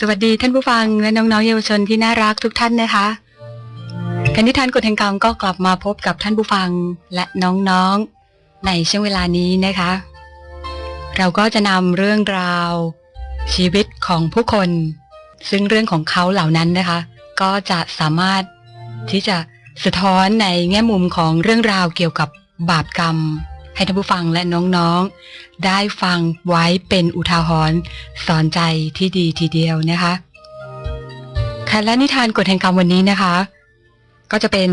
สวัสดีท่านผู้ฟังและน้องๆเยาวชนที่น่ารักทุกท่านนะคะกันนิทานกฎแห่งกรรมก็กลับมาพบกับท่านผู้ฟังและน้องๆในช่วงเวลานี้นะคะ เราก็จะนำเรื่องราว ชีวิตของผู้คน ซึ่งเรื่องของเขาเหล่านั้นนะคะ ก็จะสามารถที่จะสะท้อนในแง่มุมของเรื่องราวเกี่ยวกับบาปกรรม ให้ท่านผู้ฟังและน้องๆ ได้ฟังไว้เป็นอุทาหรณ์สอนใจที่ดีทีเดียวนะคะ ค่ะและนิทานกฎแห่งกรรมวันนี้นะคะ ก็จะเป็น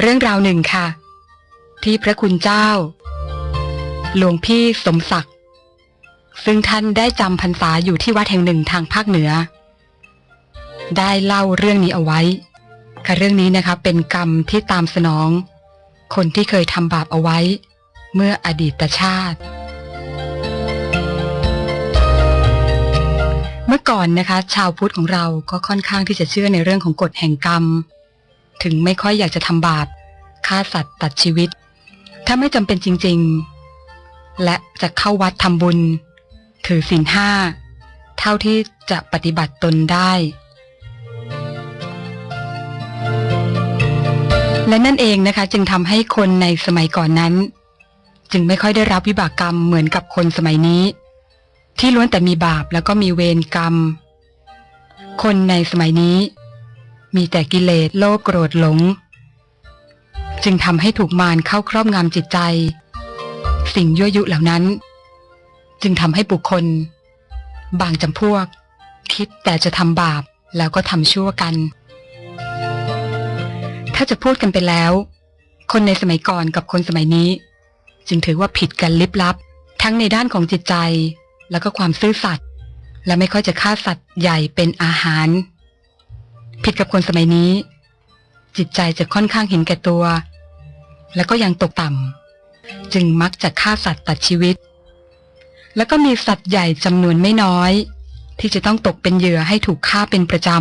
เรื่องราวหนึ่งค่ะ ที่พระคุณเจ้า หลวงพี่สมศักดิ์ ซึ่งท่านได้จำพรรษาอยู่ที่วัดแห่งหนึ่งทางภาคเหนือ ได้เล่าเรื่องนี้เอาไว้ค่ะเรื่องนี้นะคะเป็นกรรมที่ตามสนอง คนที่เคยทำบาปเอาไว้ เมื่ออดีตชาติ เมื่อก่อนนะคะ ชาวพุทธของเราก็ค่อนข้างที่จะเชื่อในเรื่องของกฎแห่งกรรม ถึงไม่ค่อยอยากจะทำบาปฆ่าสัตว์ตัดชีวิต ถ้าไม่จำเป็นจริง ๆ และจะเข้าวัดทำบุญ ถือศีลห้า เท่าที่จะปฏิบัติตนได้และนั่นเองนะคะจึงทำให้คนในสมัยก่อนนั้น จึงไม่ค่อยได้รับวิบากกรรมเหมือนกับคนสมัยนี้ ที่ล้วนแต่มีบาปแล้วก็มีเวรกรรม คนในสมัยนี้ มีแต่กิเลสโลภโกรธหลง จึงทำให้ถูกมารเข้าครอบงำจิตใจ สิ่งยั่วยุเหล่านั้น จึงทำให้บุคคล บางจำพวก คิดแต่จะทำบาปแล้วก็ทำชั่วกัน ถ้าจะพูดกันไปแล้ว คนในสมัยก่อนกับคนสมัยนี้ จึงถือว่าผิดกันลิบลับ ทั้งในด้านของจิตใจ แล้วก็ความซื่อสัตย์และไม่ค่อยจะฆ่าสัตว์ใหญ่เป็นอาหาร ผิดกับคนสมัยนี้ จิตใจจะค่อนข้างเห็นแก่ตัว แล้วก็ยังตกต่ำจึงมักจะฆ่าสัตว์ตัดชีวิต แล้วก็มีสัตว์ใหญ่จำนวนไม่น้อย ที่จะต้องตกเป็นเหยื่อให้ถูกฆ่าเป็นประจำ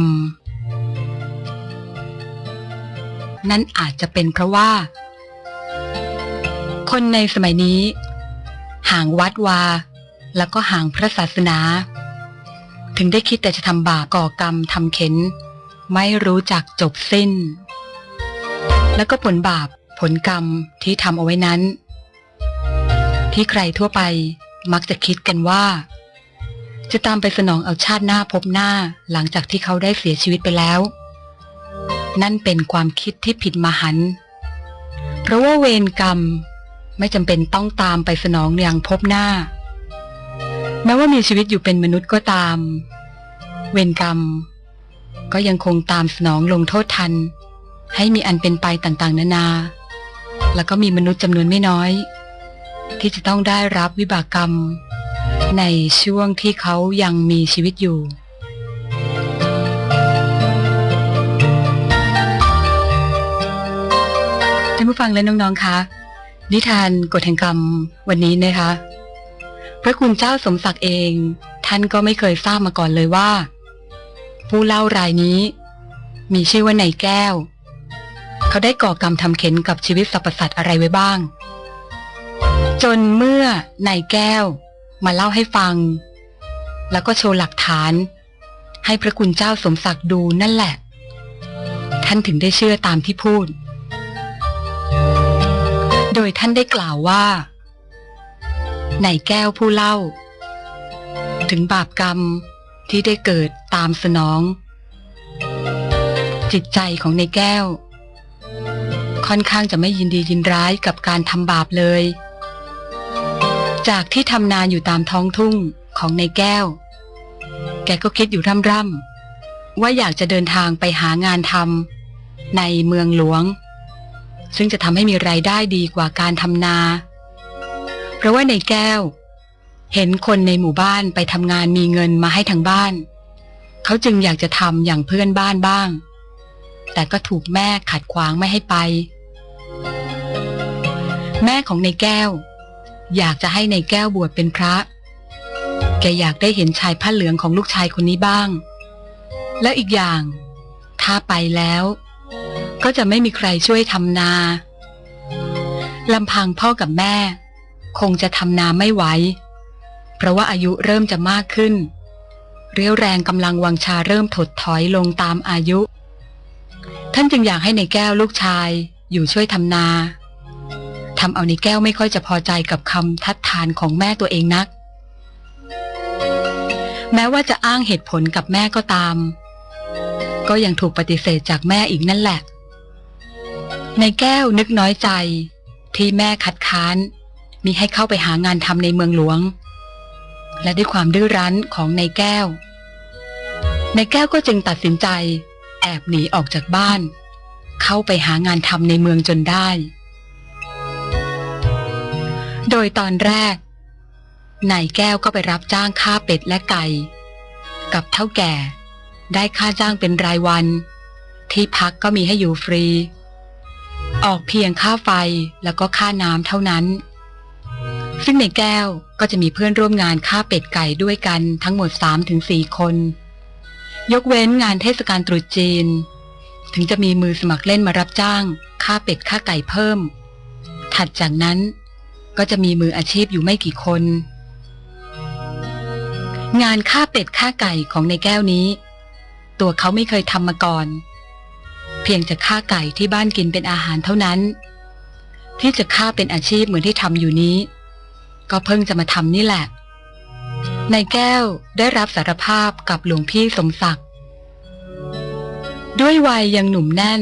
นั่นอาจจะเป็นเพราะว่า คนในสมัยนี้ ห่างวัดวา แล้วก็ห่างพระศาสนา ถึงได้คิดแต่จะทำบาปก่อกรรมทำเข็น ไม่รู้จักจบสิ้น แล้วก็ผลบาปผลกรรมที่ทำเอาไว้นั้น ที่ใครทั่วไปมักจะคิดกันว่า จะตามไปสนองเอาชาติหน้าพบหน้าหลังจากที่เขาได้เสียชีวิตไปแล้ว นั่นเป็นความคิดที่ผิดมหันต์เพราะว่าเวรกรรม ไม่จำเป็นต้องตามไปสนองอย่างพบหน้า แม้ว่ามีชีวิตอยู่เป็นมนุษย์ก็ตาม เวรกรรม ก็ยังคงตามสนองลงโทษทัน ให้มีอันเป็นไปต่างๆ นานา แล้วก็มีมนุษย์จำนวนไม่น้อย ที่จะต้องได้รับวิบากกรรม ในช่วงที่เขายังมีชีวิตอยู่ท่านผู้ฟังและน้องๆคะ นิทานกฎแห่งกรรมวันนี้นะคะ พระคุณเจ้าสมศักดิ์เอง ท่านก็ไม่เคยทราบมาก่อนเลยว่า ผู้เล่ารายนี้ มีชื่อว่าในแก้ว เขาได้ก่อกรรมทำเข็นกับชีวิตสรรพสัตว์อะไรไว้บ้าง จนเมื่อนายแก้วมาเล่าให้ฟัง แล้วก็โชว์หลักฐาน ให้พระคุณเจ้าสมศักดิ์ดูนั่นแหละ ท่านถึงได้เชื่อตามที่พูด โดยท่านได้กล่าวว่าในแก้วผู้เล่า ถึงบาปกรรมที่ได้เกิดตามสนอง จิตใจของในแก้ว ค่อนข้างจะไม่ยินดียินร้ายกับการทำบาปเลย จากที่ทำนาอยู่ตามท้องทุ่งของในแก้ว แกก็คิดอยู่ร่ำๆว่าอยากจะเดินทางไปหางานทำในเมืองหลวง ซึ่งจะทำให้มีไรายได้ดีกว่าการทำนา เพราะว่าในแก้ว เห็นคนในหมู่บ้านไปทำงานมีเงินมาให้ทางบ้าน เขาจึงอยากจะทำอย่างเพื่อนบ้านบ้าง แต่ก็ถูกแม่ขัดขวางไม่ให้ไป แม่ของในแก้ว อยากจะให้ในแก้วบวชเป็นพระ แกอยากได้เห็นชายผ้าเหลืองของลูกชายคนนี้บ้าง แล้วอีกอย่าง ถ้าไปแล้ว ก็จะไม่มีใครช่วยทำนาลำพังพ่อกับแม่ คงจะทำนาไม่ไหว เพราะว่าอายุเริ่มจะมากขึ้น เรียวแรงกำลังวังชาเริ่มถดถอยลงตามอายุ ท่านจึงอยากให้ในแก้วลูกชายอยู่ช่วยทำนาทำเอาในแก้วไม่ค่อยจะพอใจกับคำทัดทานของแม่ตัวเองนัก แม้ว่าจะอ้างเหตุผลกับแม่ก็ตาม ก็ยังถูกปฏิเสธจากแม่อีกนั่นแหละ ในแก้วนึกน้อยใจ ที่แม่คัดค้าน มีให้เข้าไปหางานทำในเมืองหลวง และด้วยความดื้อรั้นของในแก้ว ในแก้วก็จึงตัดสินใจ แอบหนีออกจากบ้าน เข้าไปหางานทำในเมืองจนได้ โดยตอนแรกนายแก้วก็ไปรับจ้างฆ่าเป็ดและไก่ กับเท่าแก่ ได้ค่าจ้างเป็นรายวัน ที่พักก็มีให้อยู่ฟรี ออกเพียงค่าไฟแล้วก็ค่าน้ำเท่านั้น ซึ่งในแก้วก็จะมีเพื่อนร่วมงานฆ่าเป็ดไก่ด้วยกันทั้งหมด 3-4 คน ยกเว้นงานเทศกาลตรุษจีน ถึงจะมีมือสมัครเล่นมารับจ้างฆ่าเป็ดฆ่าไก่เพิ่ม ถัดจากนั้นก็จะมีมืออาชีพอยู่ไม่กี่คน งานฆ่าเป็ดฆ่าไก่ของในแก้วนี้ ตัวเขาไม่เคยทำมาก่อน เพียงจะฆ่าไก่ที่บ้านกินเป็นอาหารเท่านั้น ที่จะฆ่าเป็นอาชีพเหมือนที่ทำอยู่นี้ ก็เพิ่งจะมาทำนี่แหละนายแก้วได้รับสารภาพกับหลวงพี่สมศักดิ์ด้วยวัยยังหนุ่มแน่น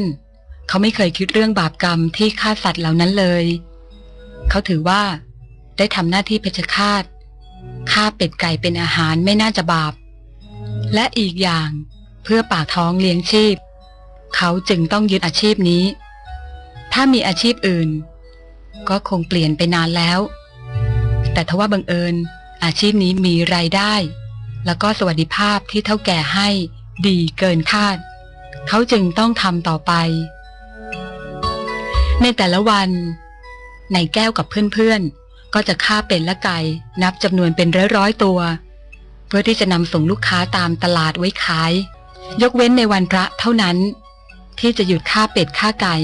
เขาไม่เคยคิดเรื่องบาปกรรมที่ฆ่าสัตว์เหล่านั้นเลย เขาถือว่าได้ทำหน้าที่เพชฌฆาตฆ่าเป็ดไก่เป็นอาหารไม่น่าจะบาป และอีกอย่างเพื่อปากท้องเลี้ยงชีพ เขาจึงต้องยึดอาชีพนี้ ถ้ามีอาชีพอื่น ก็คงเปลี่ยนไปนานแล้ว แต่ทว่าบังเอิญ อาชีพนี้มีรายได้ แล้วก็สวัสดิภาพที่เท่าแก่ให้ดีเกินคาด เขาจึงต้องทำต่อไป ในแต่ละวัน ในแก้วกับเพื่อนๆ ก็จะฆ่าเป็ดและไก่ นับจำนวนเป็นร้อยๆตัว เพื่อที่จะนำส่งลูกค้าตามตลาดไว้ขาย ยกเว้นในวันพระเท่านั้น ที่จะหยุดฆ่าเป็ดฆ่าไก่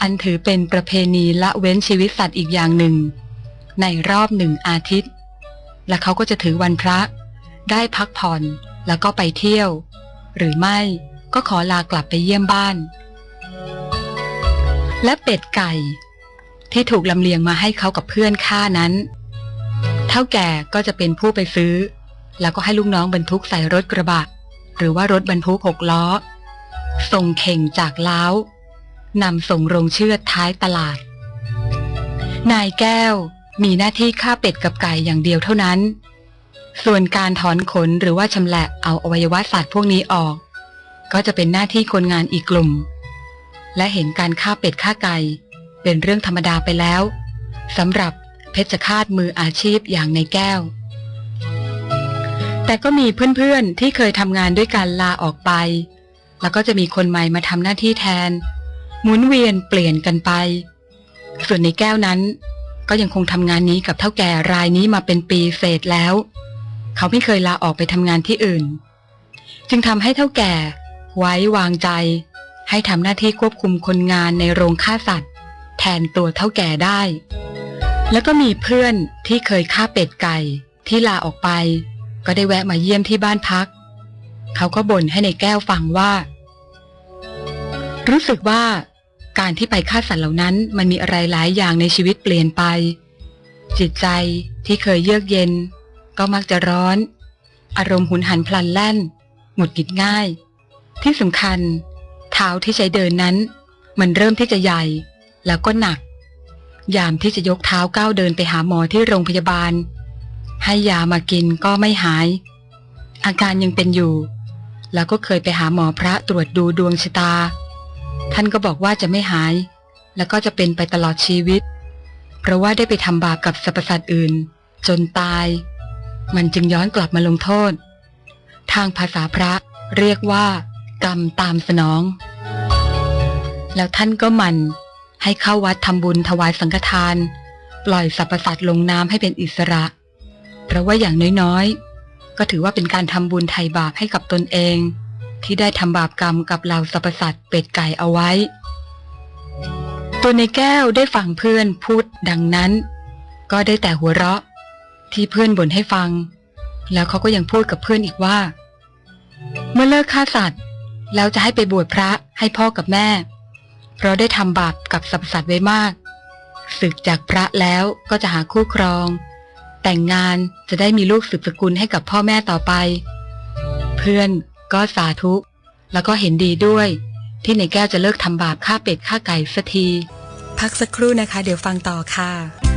อันถือเป็นประเพณีละเว้นชีวิตสัตว์อีกอย่างหนึ่ง ในรอบหนึ่งอาทิตย์ และเขาก็จะถือวันพระ ได้พักผ่อนแล้วก็ไปเที่ยว หรือไม่ก็ขอลากลับไปเยี่ยมบ้าน และเป็ดไก่ ที่ถูกลำเลียงมาให้เขากับเพื่อนฆ่านั้น เท่าแก่ก็จะเป็นผู้ไปซื้อ แล้วก็ให้ลูกน้องบรรทุกใส่รถกระบะ หรือว่ารถบรรทุกหกล้อ ส่งเข่งจากล้าวนำส่งโรงเชือดท้ายตลาด นายแก้วมีหน้าที่ฆ่าเป็ดกับไก่อย่างเดียวเท่านั้น ส่วนการถอนขนหรือว่าชำแหละเอาอวัยวะสัตว์พวกนี้ออก ก็จะเป็นหน้าที่คนงานอีกกลุ่ม และเห็นการฆ่าเป็ดฆ่าไก่เป็นเรื่องธรรมดาไปแล้วสำหรับเพชฌฆาตมืออาชีพอย่างในแก้ว แต่ก็มีเพื่อนๆที่เคยทำงานด้วยกันลาออกไป แล้วก็จะมีคนใหม่มาทำหน้าที่แทน หมุนเวียนเปลี่ยนกันไป ส่วนในแก้วนั้น ก็ยังคงทำงานนี้กับเท่าแก่รายนี้มาเป็นปีเศษแล้ว เขาไม่เคยลาออกไปทำงานที่อื่น จึงทำให้เท่าแก่ ไว้วางใจ ให้ทำหน้าที่ควบคุมคนงานในโรงฆ่าสัตว์ แทนตัวเท่าแก่ได้ แล้วก็มีเพื่อนที่เคยฆ่าเป็ดไก่ที่ลาออกไป ก็ได้แวะมาเยี่ยมที่บ้านพัก เขาก็บ่นให้ในแก้วฟังว่า รู้สึกว่า การที่ไปฆ่าสัตว์เหล่านั้นมันมีอะไรหลายอย่างในชีวิตเปลี่ยนไป จิตใจที่เคยเยือกเย็น ก็มักจะร้อน อารมณ์หุนหันพลันแล่น หงุดหงิดง่าย ที่สำคัญ เท้าที่ใช้เดินนั้น มันเริ่มที่จะใหญ่ แล้วก็หนัก ยามที่จะยกเท้าก้าวเดินไปหาหมอที่โรงพยาบาลให้ยามากินก็ไม่หาย อาการยังเป็นอยู่ แล้วก็เคยไปหาหมอพระตรวจดูดวงชะตา ท่านก็บอกว่าจะไม่หาย แล้วก็จะเป็นไปตลอดชีวิต เพราะว่าได้ไปทำบาปกับสรรพสัตว์อื่น จนตาย มันจึงย้อนกลับมาลงโทษ ทางภาษาพระเรียกว่า กรรมตามสนอง แล้วท่านก็มันให้เข้าวัดทำบุญถวายสังฆทาน ปล่อยสรรพสัตว์ลงน้ำให้เป็นอิสระ เพราะว่าอย่างน้อยๆ ก็ถือว่าเป็นการทำบุญไถ่บาปให้กับตนเอง ที่ได้ทำบาปกรรมกับเหล่าสรรพสัตว์เป็ดไก่เอาไว้ ตัวในแก้วได้ฟังเพื่อนพูดดังนั้น ก็ได้แต่หัวเราะ ที่เพื่อนบ่นให้ฟัง แล้วเขาก็ยังพูดกับเพื่อนอีกว่า เมื่อเลิกฆ่าสัตว์แล้วจะให้ไปบวชพระให้พ่อกับแม่ เพราะได้ทำบาปกับสรรพสัตว์ไว้มาก ศึกจากพระแล้วก็จะหาคู่ครอง แต่งงานจะได้มีลูกสืบสกุลให้กับพ่อแม่ต่อไป เพื่อนก็สาธุ แล้วก็เห็นดีด้วย ที่ในแก้วจะเลิกทำบาปฆ่าเป็ดฆ่าไก่สักที พักสักครู่นะคะ เดี๋ยวฟังต่อค่ะ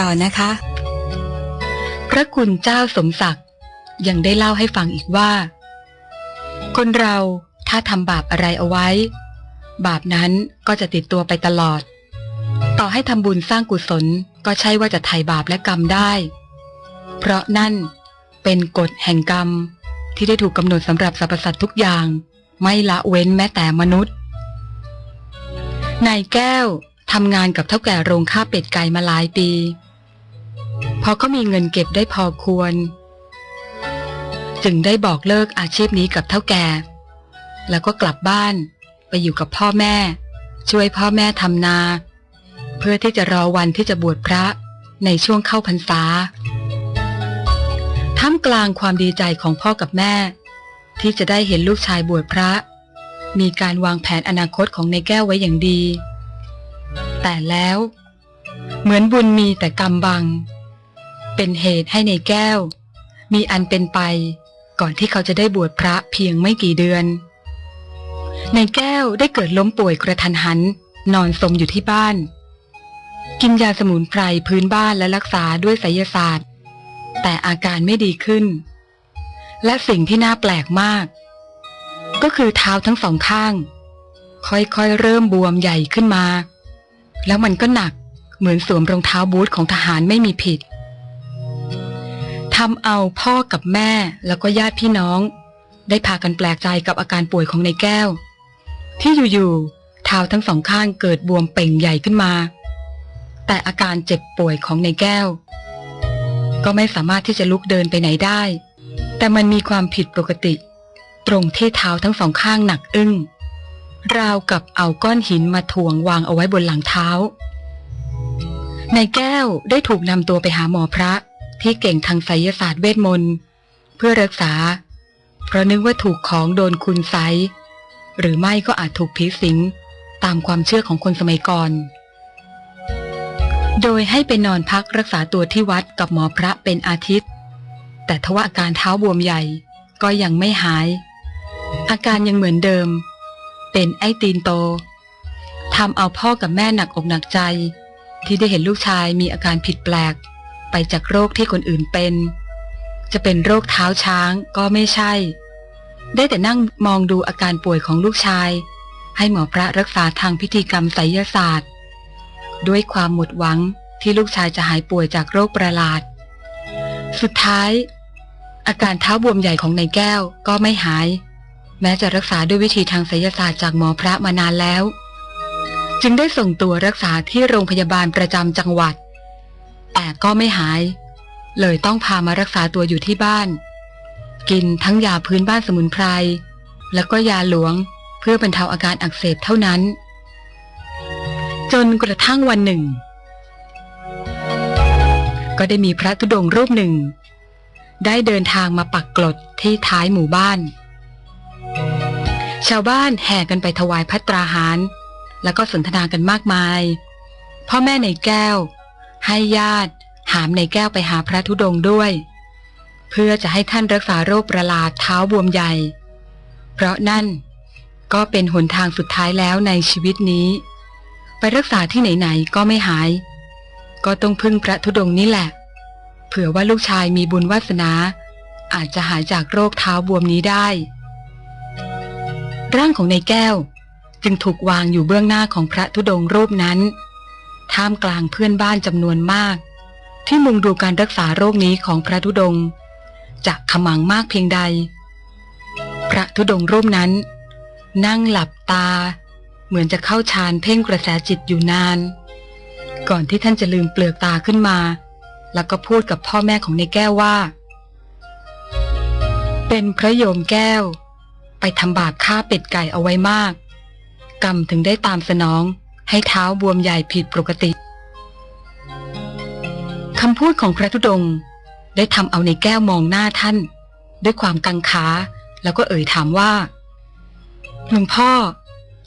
ต่อนะคะ พระคุณเจ้าสมศักดิ์ยังได้เล่าให้ฟังอีกว่า คนเราถ้าทำบาปอะไรเอาไว้ บาปนั้นก็จะติดตัวไปตลอด ต่อให้ทำบุญสร้างกุศลก็ใช่ว่าจะไถ่บาปและกรรมได้ เพราะนั่นเป็นกฎแห่งกรรมที่ได้ถูกกำหนดสำหรับสรรพสัตว์ทุกอย่าง ไม่ละเว้นแม้แต่มนุษย์ นายแก้วทำงานกับเท่าแก่โรงฆ่าเป็ดไก่มาหลายปี พอเขามีเงินเก็บได้พอควร จึงได้บอกเลิกอาชีพนี้กับเท่าแก่ แล้วก็กลับบ้านไปอยู่กับพ่อแม่ ช่วยพ่อแม่ทำนา เพื่อที่จะรอวันที่จะบวชพระในช่วงเข้าพรรษาท่ามกลางความดีใจของพ่อกับแม่ ที่จะได้เห็นลูกชายบวชพระ มีการวางแผนอนาคตของในแก้วไว้อย่างดี แต่แล้ว เหมือนบุญมีแต่กรรมบัง เป็นเหตุให้ในแก้ว มีอันเป็นไป ก่อนที่เขาจะได้บวชพระเพียงไม่กี่เดือน ในแก้วได้เกิดล้มป่วยกระทันหัน นอนสมอยู่ที่บ้าน กินยาสมุนไพรพื้นบ้านและรักษาด้วยไสยศาสตร์ แต่อาการไม่ดีขึ้น และสิ่งที่น่าแปลกมาก ก็คือเท้าทั้งสองข้าง ค่อยๆเริ่มบวมใหญ่ขึ้นมา แล้วมันก็หนักเหมือนสวมรองเท้าบูทของทหารไม่มีผิด ทำเอาพ่อกับแม่แล้วก็ญาติพี่น้อง ได้พากันแปลกใจกับอาการป่วยของในแก้ว ที่อยู่ๆเท้าทั้งสองข้างเกิดบวมเป่งใหญ่ขึ้นมา แต่อาการเจ็บป่วยของในแก้ว ก็ไม่สามารถที่จะลุกเดินไปไหนได้ แต่มันมีความผิดปกติ ตรงที่เท้าทั้งสองข้างหนักอึ้งราวกับเอาก้อนหินมาถ่วงวางเอาไว้บนหลังเท้าในแก้วได้ถูกนำตัวไปหาหมอพระ ที่เก่งทางไสยศาสตร์เวทมนต์ เพื่อรักษา เพราะนึกว่าถูกของโดนคุณไสยหรือไม่ก็อาจถูกผีสิง ตามความเชื่อของคนสมัยก่อน โดยให้ไปนอนพักรักษาตัวที่วัดกับหมอพระเป็นอาทิตย์ แต่ทว่าอาการเท้าบวมใหญ่ก็ยังไม่หาย อาการยังเหมือนเดิม เป็นไอ้ตีนโตทำเอาพ่อกับแม่หนักอกหนักใจ ที่ได้เห็นลูกชายมีอาการผิดแปลก ไปจากโรคที่คนอื่นเป็น จะเป็นโรคเท้าช้างก็ไม่ใช่ ได้แต่นั่งมองดูอาการป่วยของลูกชาย ให้หมอพระรักษาทางพิธีกรรมไสยศาสตร์ ด้วยความหมดหวังที่ลูกชายจะหายป่วยจากโรคประหลาด สุดท้าย อาการเท้าบวมใหญ่ของนายแก้วก็ไม่หาย แม้จะรักษาด้วยวิธีทางไสยศาสตร์จากหมอพระมานานแล้ว จึงได้ส่งตัวรักษาที่โรงพยาบาลประจำจังหวัด แต่ก็ไม่หาย เลยต้องพามารักษาตัวอยู่ที่บ้าน กินทั้งยาพื้นบ้านสมุนไพร แล้วก็ยาหลวงเพื่อบรรเทาอาการอักเสบเท่านั้น จนกระทั่งวันหนึ่ง ก็ได้มีพระธุดงรูปหนึ่ง ได้เดินทางมาปักกลดที่ท้ายหมู่บ้าน ชาวบ้านแห่กันไปถวายพัตราหาร แล้วก็สนทนากันมากมาย พ่อแม่ในแก้ว ให้ญาติ หามในแก้วไปหาพระธุดงค์ด้วย เพื่อจะให้ท่านรักษาโรคประหลาดเท้าบวมใหญ่ เพราะนั่นก็เป็นหนทางสุดท้ายแล้วในชีวิตนี้ ไปรักษาที่ไหนๆก็ไม่หาย ก็ต้องพึ่งพระธุดงค์นี่แหละ เผื่อว่าลูกชายมีบุญวาสนา อาจจะหายจากโรคเท้าบวมนี้ได้ ร่างของนายแก้วจึงถูกวางอยู่เบื้องหน้าของพระธุดงค์รูปนั้น ท่ามกลางเพื่อนบ้านจำนวนมาก ที่มุงดูการรักษาโรคนี้ของพระธุดงค์จะขมังมากเพียงใด พระธุดงค์รูปนั้น นั่งหลับตา เหมือนจะเข้าฌานเพ่งกระแสจิตอยู่นาน ก่อนที่ท่านจะลืมเปลือกตาขึ้นมา แล้วก็พูดกับพ่อแม่ของในแก้วว่า เป็นพระโยมแก้ว ไปทำบาปฆ่าเป็ดไก่เอาไว้มาก กรรมถึงได้ตามสนอง ให้เท้าบวมใหญ่ผิดปกติคำพูดของพระธุดงค์ได้ทำเอาในแก้วมองหน้าท่าน ด้วยความกังขาแล้วก็เอ่ยถามว่าหลวงพ่อ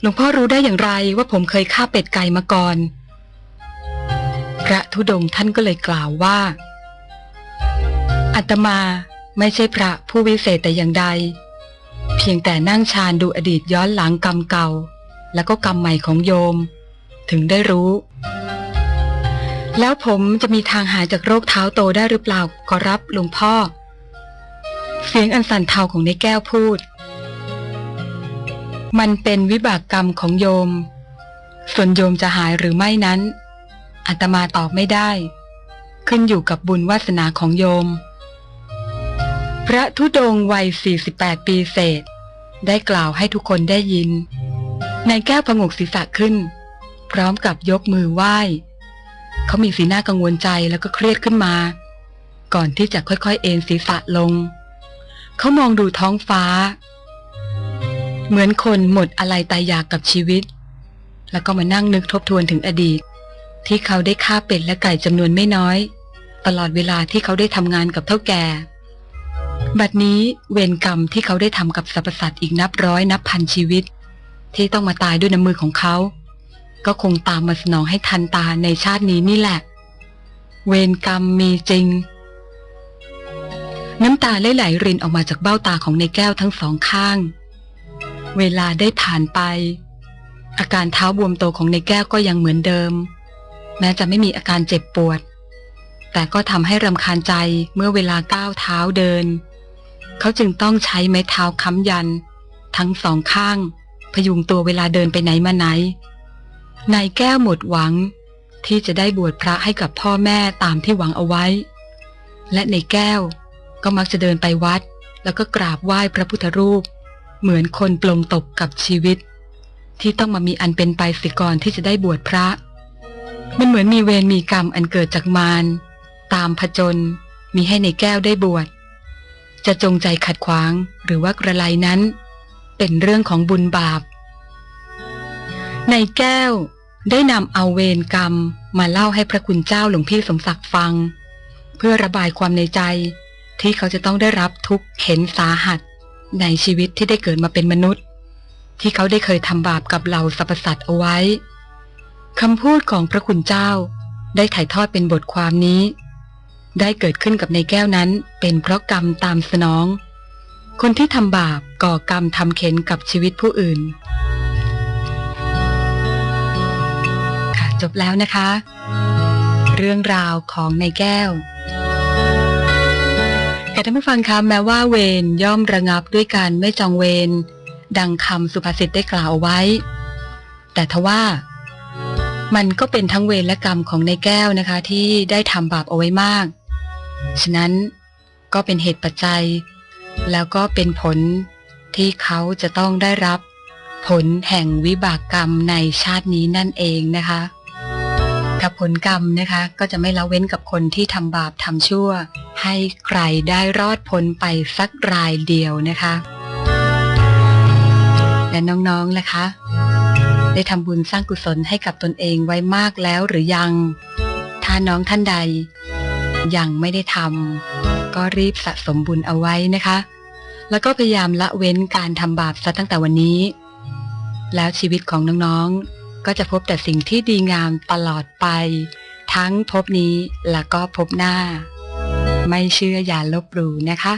หลวงพ่อรู้ได้อย่างไรว่าผมเคยฆ่าเป็ดไก่มาก่อน พระธุดงค์ท่านก็เลยกล่าวว่าอาตมาไม่ใช่พระผู้วิเศษแต่อย่างใด เพียงแต่นั่งฌานดูอดีตย้อนหลังกรรมเก่า แล้วก็กรรมใหม่ของโยม ถึงได้รู้ แล้วผมจะมีทางหายจากโรคเท้าโตได้หรือเปล่าขอรับหลวงพ่อ เสียงอันสั่นเทาของในแก้วพูด มันเป็นวิบากกรรมของโยม ส่วนโยมจะหายหรือไม่นั้นอาตมาตอบไม่ได้ ขึ้นอยู่กับบุญวาสนาของโยม พระธุดงวัย 48 ปีเศษ ได้กล่าวให้ทุกคนได้ยินนายแก้วผงกศีรษะขึ้น พร้อมกับยกมือไหว้ เขามีสีหน้ากังวลใจแล้วก็เครียดขึ้นมา ก่อนที่จะค่อยๆ เอนศีรษะลง เขามองดูท้องฟ้า เหมือนคนหมดอะไรตายอยากกับชีวิต แล้วก็มานั่งนึกทบทวนถึงอดีต ที่เขาได้ฆ่าเป็ดและไก่จำนวนไม่น้อย ตลอดเวลาที่เขาได้ทำงานกับเท่าแก่ บัดนี้เวรกรรมที่เขาได้ทำกับสรรพสัตว์อีกนับร้อยนับพันชีวิต ที่ต้องมาตายด้วยน้ำมือของเขา ก็คงตามมาสนองให้ทันตาในชาตินี้นี่แหละ เวรกรรมมีจริง น้ำตาไหลๆรินออกมาจากเบ้าตาของในแก้วทั้งสองข้าง เวลาได้ผ่านไป อาการเท้าบวมโตของในแก้วก็ยังเหมือนเดิม แม้จะไม่มีอาการเจ็บปวด แต่ก็ทำให้รำคาญใจเมื่อเวลาก้าวเท้าเดิน เขาจึงต้องใช้ไม้เท้าค้ำยัน ทั้งสองข้างพยุงตัวเวลาเดินไปไหนมาไหน นายแก้วหมดหวัง ที่จะได้บวชพระให้กับพ่อแม่ตามที่หวังเอาไว้ และในแก้วก็มักจะเดินไปวัด แล้วก็กราบไหว้พระพุทธรูป เหมือนคนปลงตกกับชีวิต ที่ต้องมามีอันเป็นไปสิก่อนที่จะได้บวชพระ มันเหมือนมีเวรมีกรรมอันเกิดจากมารตามผจญมีให้ในแก้วได้บวช จะจงใจขัดขวางหรือว่ากระไรนั้น เป็นเรื่องของบุญบาป ในแก้ว ได้นำเอาเวรกรรมมาเล่าให้พระคุณเจ้าหลวงพี่สมศักดิ์ฟัง เพื่อระบายความในใจที่เขาจะต้องได้รับทุกข์เข็นสาหัส ในชีวิตที่ได้เกิดมาเป็นมนุษย์ ที่เขาได้เคยทำบาปกับเหล่าสรรพสัตว์เอาไว้คำพูดของพระคุณเจ้า ได้ถ่ายทอดเป็นบทความนี้ ได้เกิดขึ้นกับในแก้วนั้น เป็นเพราะกรรมตามสนอง คนที่ทำบาปก่อกรรมทำเข็นกับชีวิตผู้อื่น จบแล้วนะคะ เรื่องราวของในแก้วแต่ท่านผู้ฟังคะแม้ว่าเวรย่อมระงับด้วยการไม่จองเวรดังคำสุภาษิตได้กล่าวเอาไว้ แต่ทว่า มันก็เป็นทั้งเวรและกรรมของในแก้วนะคะที่ได้ทำบาปเอาไว้มาก ฉะนั้นก็เป็นเหตุปัจจัย แล้วก็เป็นผลที่เขาจะต้องได้รับผลแห่งวิบากกรรมในชาตินี้นั่นเองนะคะ กับผลกรรมนะคะ ก็จะไม่ละเว้นกับคนที่ทำบาปทำชั่ว ให้ใครได้รอดพ้นไปสักรายเดียวนะคะ และน้องๆล่ะคะ ได้ทำบุญสร้างกุศลให้กับตนเองไว้มากแล้วหรือยัง ถ้าน้องท่านใด ยังไม่ได้ทำก็รีบสะสมบุญเอาไว้นะคะ แล้วก็พยายามละเว้นการทำบาปซะตั้งแต่วันนี้ แล้วชีวิตของน้องๆ ก็จะพบแต่สิ่งที่ดีงามตลอดไป ทั้งพบนี้และก็พบหน้า ไม่เชื่ออย่าลบหลู่นะคะ